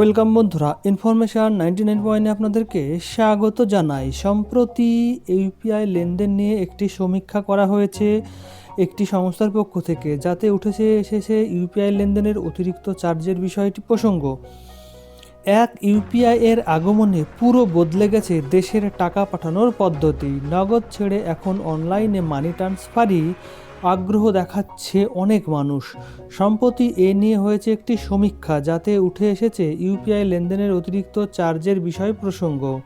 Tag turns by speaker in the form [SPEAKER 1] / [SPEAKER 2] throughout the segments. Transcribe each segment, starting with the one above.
[SPEAKER 1] Welcome বন্ধুরা, information ninety nine পয়েন্টে আপনাদেরকে স্বাগত জানাই। সম্প্রতি ইউপিআই লেনদেন নিয়ে একটি সমীক্ষা করা হয়েছে একটি সংস্থার পক্ষ থেকে, যাতে উঠেছে এসেছে ইউপিআই লেনদেনের অতিরিক্ত চার্জের বিষয়টি প্রসঙ্গ। এক ইউপিআই এর আগমনে পুরো বদলে গেছে দেশের টাকা পাঠানোর পদ্ধতি। নগদ ছেড়ে এখন অনলাইনে মানি ট্রান্সফারই আগ্রহ দেখাচ্ছে অনেক মানুষ। সম্প্রতি এ নিয়ে হয়েছে একটি সমীক্ষা, যাতে উঠে এসেছে ইউপিআই লেনদেনের অতিরিক্ত চার্জের বিষয় প্রসঙ্গ।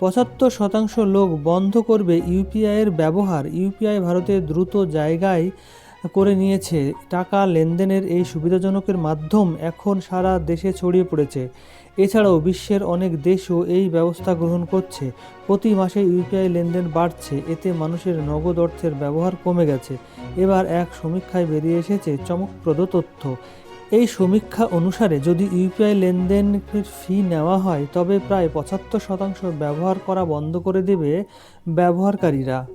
[SPEAKER 1] পঁচাত্তর শতাংশ লোক বন্ধ করবে ইউপিআইয়ের ব্যবহার। ইউপিআই ভারতের দ্রুত জায়গায় করে নিয়েছে। টাকা লেনদেনের এই সুবিধাজনকের মাধ্যম এখন সারা দেশে ছড়িয়ে পড়েছে। এছাড়াও বিশ্বের অনেক দেশও এই ব্যবস্থা গ্রহণ করছে। প্রতি মাসে ইউপিআই লেনদেন বাড়ছে, এতে মানুষের নগদ অর্থের ব্যবহার কমে গেছে। এবার এক সমীক্ষায় বেরিয়ে এসেছে চমকপ্রদ তথ্য। এই সমীক্ষা অনুসারে যদি ইউপিআই লেনদেনের ফি নেওয়া হয়, তবে প্রায় পঁচাত্তর শতাংশ ব্যবহার করা বন্ধ করে দেবে ব্যবহারকারীরা।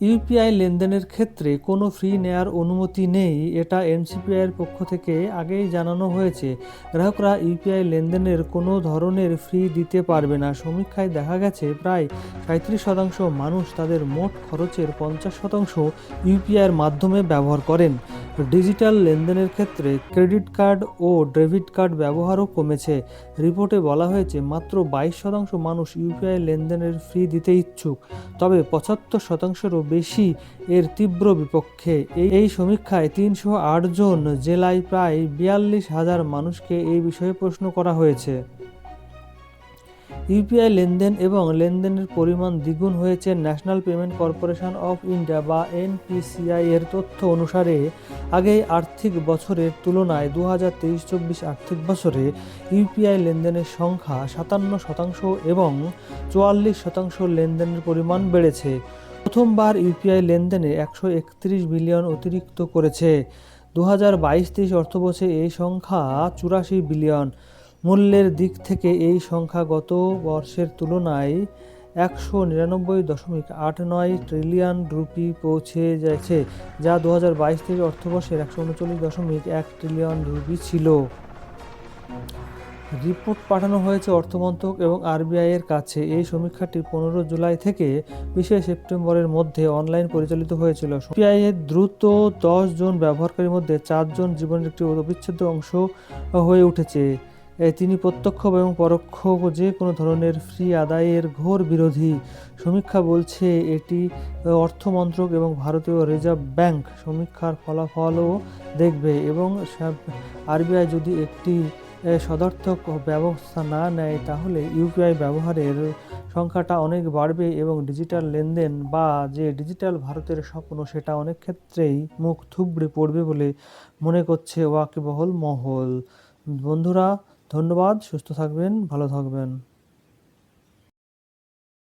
[SPEAKER 1] ইউপিআই লেনদেনের ক্ষেত্রে কোনো ফি নেয়ার অনুমতি নেই, এটা এনসিপিআইয়ের পক্ষ থেকে আগেই জানানো হয়েছে। গ্রাহকরা ইউপিআই লেনদেনের কোনো ধরনের ফি দিতে পারবে না। সমীক্ষায় দেখা গেছে, প্রায় সাঁত্রিশ শতাংশ মানুষ তাদের মোট খরচের পঞ্চাশ শতাংশ ইউপিআইয়ের মাধ্যমে ব্যবহার করেন। ডিজিটাল লেনদেনের ক্ষেত্রে ক্রেডিট কার্ড ও ডেবিট কার্ড ব্যবহারও কমেছে। রিপোর্টে বলা হয়েছে, মাত্র বাইশ শতাংশ মানুষ ইউপিআই লেনদেনের ফি দিতে ইচ্ছুক, তবে পঁচাত্তর শতাংশেরও বেশি এর তীব্র বিপক্ষে। এই সমীক্ষায় তিনশো আট জন জেলায় প্রায় বিয়াল্লিশ হাজার মানুষকে এই বিষয়ে প্রশ্ন করা হয়েছে। ইউপিআই লেনদেন এবং লেনদেনের পরিমাণ দ্বিগুণ হয়েছে National Payment Corporation of India বা এনপিসিআই এর তথ্য অনুসারে, আগেই আর্থিক বছরের তুলনায় দু হাজার তেইশ চব্বিশ আর্থিক বছরে ইউপিআই লেনদেনের সংখ্যা সাতান্ন শতাংশ এবং চুয়াল্লিশ শতাংশ লেনদেনের পরিমাণ বেড়েছে। প্রথমবার ইউপিআই লেনদেনে একশো একত্রিশ বিলিয়ন অতিরিক্ত করেছে। দু হাজার বাইশ তেইশ অর্থবছরে এই সংখ্যা চুরাশি বিলিয়ন। মূল্যের দিক থেকে এই সংখ্যা গত বর্ষের তুলনায় একশো নিরানব্বই দশমিক আট নয় ট্রিলিয়ন রুপি পৌঁছে যাচ্ছে, যা দু হাজার বাইশ তেইশ অর্থবর্ষের একশো উনচল্লিশ দশমিক এক ট্রিলিয়ন রুপি ছিল। রিপোর্ট পাঠানো হয়েছে অর্থমন্ত্রক এবং আরবিআই এর কাছে। এই সমীক্ষাটি পনেরো জুলাই থেকে বিশে সেপ্টেম্বরের মধ্যে অনলাইন পরিচালিত হয়েছিল। সিপিআই এর দ্রুত দশ জন ব্যবহারকারীর মধ্যে চারজন জীবনের একটি অবিচ্ছেদ্য অংশ হয়ে উঠেছে। তিনি প্রত্যক্ষ এবং পরোক্ষ যে কোনো ধরনের ফ্রি আদায়ের ঘোর বিরোধী। সমীক্ষা বলছে এটি অর্থমন্ত্রক এবং ভারতীয় রিজার্ভ ব্যাংক সমীক্ষার ফলাফলও দেখবে এবং আরবিআই যদি একটি সদর্থক ব্যবস্থা না নেয়, তাহলে ইউপিআই ব্যবহারের সংখ্যাটা অনেক বাড়বে এবং ডিজিটাল লেনদেন বা যে ডিজিটাল ভারতের স্বপ্ন সেটা অনেক ক্ষেত্রেই মুখ থুবড়ে পড়বে বলে মনে করছে ওয়াকিবহল মহল। বন্ধুরা, ধন্যবাদ, সুস্থ থাকবেন, ভালো থাকবেন।